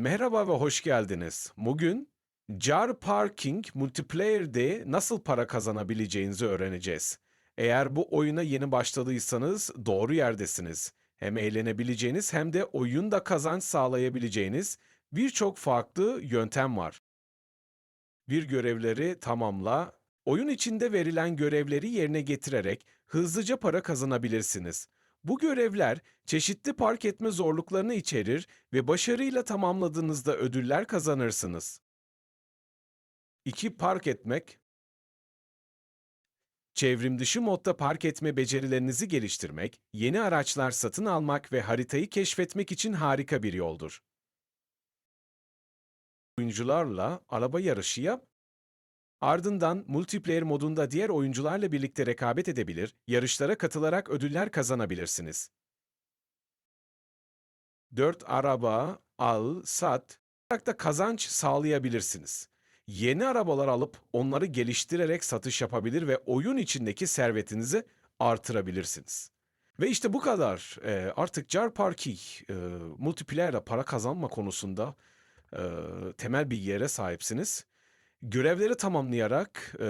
Merhaba ve hoş geldiniz. Bugün Jar Parking Multiplayer'de nasıl para kazanabileceğinizi öğreneceğiz. Eğer bu oyuna yeni başladıysanız doğru yerdesiniz. Hem eğlenebileceğiniz hem de oyunda kazanç sağlayabileceğiniz birçok farklı yöntem var. Bir görevleri tamamla, oyun içinde verilen görevleri yerine getirerek hızlıca para kazanabilirsiniz. Bu görevler çeşitli park etme zorluklarını içerir ve başarıyla tamamladığınızda ödüller kazanırsınız. 2. Park etmek Çevrim dışı modda park etme becerilerinizi geliştirmek, yeni araçlar satın almak ve haritayı keşfetmek için harika bir yoldur. Oyuncularla araba yarışı yap, ardından multiplayer modunda diğer oyuncularla birlikte rekabet edebilir, yarışlara katılarak ödüller kazanabilirsiniz. 4 araba, al, sat, da kazanç sağlayabilirsiniz. Yeni arabalar alıp onları geliştirerek satış yapabilir ve oyun içindeki servetinizi artırabilirsiniz. Ve işte bu kadar. Ee, artık Jar Parky e, multiplayer'la para kazanma konusunda e, temel bilgilere sahipsiniz. Görevleri tamamlayarak, e,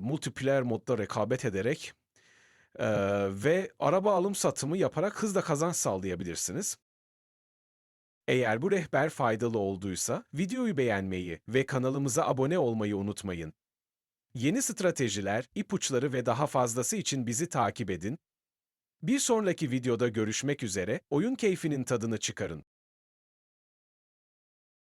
multiplayer modda rekabet ederek e, ve araba alım satımı yaparak hızla kazanç sağlayabilirsiniz. Eğer bu rehber faydalı olduysa videoyu beğenmeyi ve kanalımıza abone olmayı unutmayın. Yeni stratejiler, ipuçları ve daha fazlası için bizi takip edin. Bir sonraki videoda görüşmek üzere, oyun keyfinin tadını çıkarın.